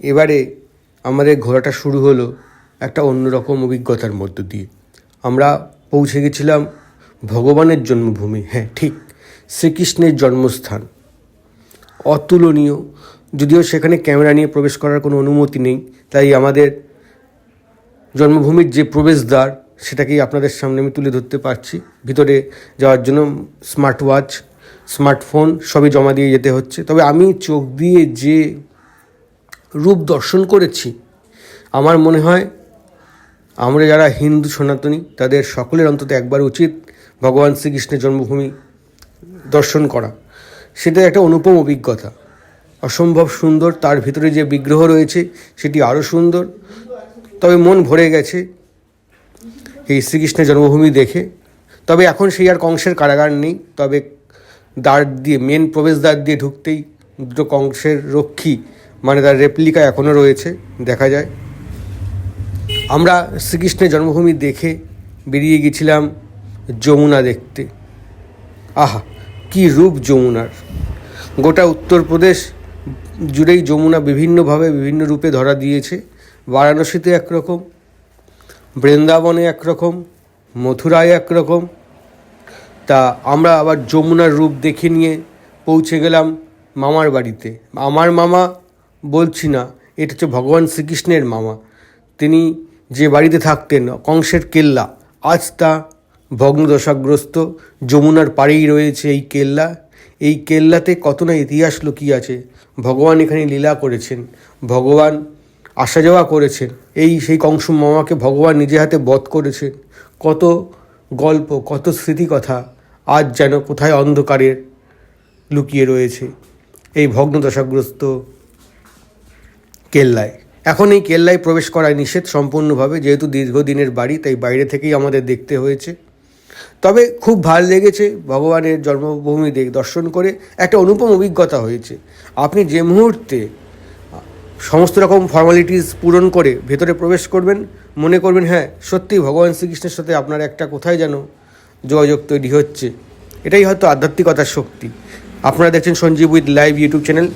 এবারে আমাদের ঘোরাটা শুরু হলো একটা অন্যরকম অভিজ্ঞতার মধ্য দিয়ে। আমরা পৌঁছে গেছিলাম ভগবানের জন্মভূমি হ্যাঁ ঠিক, শ্রীকৃষ্ণের জন্মস্থান। অতুলনীয়, যদিও সেখানে ক্যামেরা নিয়ে প্রবেশ করার কোনো অনুমতি নেই, তাই আমাদের জন্মভূমির যে প্রবেশদ্বার, সেটাকেই আপনাদের সামনে আমি তুলে ধরতে পারছি। ভিতরে যাওয়ার জন্য স্মার্ট ওয়াচ, স্মার্টফোন সবই জমা দিয়ে যেতে হচ্ছে। তবে আমি চোখ দিয়ে যে রূপ দর্শন করেছি। আমার মনে হয় আমরা যারা হিন্দু সনাতনী, তাদের সকলের অন্তত একবার উচিত ভগবান শ্রীকৃষ্ণের জন্মভূমি দর্শন করা। সেটা একটা অনুপম অভিজ্ঞতা। অসম্ভব সুন্দর, তার ভিতরে যে বিগ্রহ রয়েছে, সেটি আরও সুন্দর। তবে মন ভরে গেছে এই শ্রীকৃষ্ণের জন্মভূমি দেখে। তবে এখন সেই আর কংসের কারাগার নেই। তবে দ্বার দিয়ে মেন প্রবেশদ্বার দিয়ে ঢুকতেই দুটো কংসের রক্ষী মানে তার রেপ্লিকা এখনও রয়েছে, দেখা যায়। আমরা শ্রীকৃষ্ণের জন্মভূমি দেখে বেরিয়ে গেছিলাম যমুনা দেখতে। আহা, কি রূপ যমুনার। গোটা উত্তরপ্রদেশ জুড়েই যমুনা বিভিন্নভাবে বিভিন্ন রূপে ধরা দিয়েছে। বারাণসীতে একরকম, বৃন্দাবনে একরকম, মথুরায় একরকম। তা আমরা আবার যমুনার রূপ দেখে নিয়ে পৌঁছে গেলাম মামার বাড়িতে। আমার মামা বলছি না, এটা হচ্ছে ভগবান শ্রীকৃষ্ণের মামা। তিনি যে বাড়িতে থাকতেন, কংসের কেল্লা, আজ তা ভগ্নদশাগ্রস্ত, যমুনার পাড়েই রয়েছে এই কেল্লা। এই কেল্লাতে কত না ইতিহাস লুকিয়ে আছে। ভগবান এখানে লীলা করেছেন, ভগবান আসা যাওয়া করেছেন। এই সেই কংস মামাকে ভগবান নিজে হাতে বধ করেছেন কত গল্প, কত স্মৃতিকথা আজ যেন কোথায় অন্ধকারের লুকিয়ে রয়েছে। এই ভগ্নদশাগ্রস্ত কেল্লায়। এখন এই কেল্লায় প্রবেশ করায় নিষেধ সম্পূর্ণভাবে, যেহেতু দীর্ঘদিনের বাড়ি, তাই বাইরে থেকেই আমাদের দেখতে হয়েছে। তবে খুব ভালো লেগেছে ভগবানের জন্মভূমি দেখ, দর্শন করে। একটা অনুপম অভিজ্ঞতা হয়েছে। আপনি যে মুহূর্তে সমস্ত রকম ফর্মালিটিস পূরণ করে ভেতরে প্রবেশ করবেন, মনে করবেন হ্যাঁ সত্যি ভগবান শ্রীকৃষ্ণের সাথে আপনার একটা কোথায় যেন যোগাযোগ তৈরি হচ্ছে। এটাই হয়তো আধ্যাত্মিকতার শক্তি। আপনারা দেখছেন Sanjeev with live YouTube channel.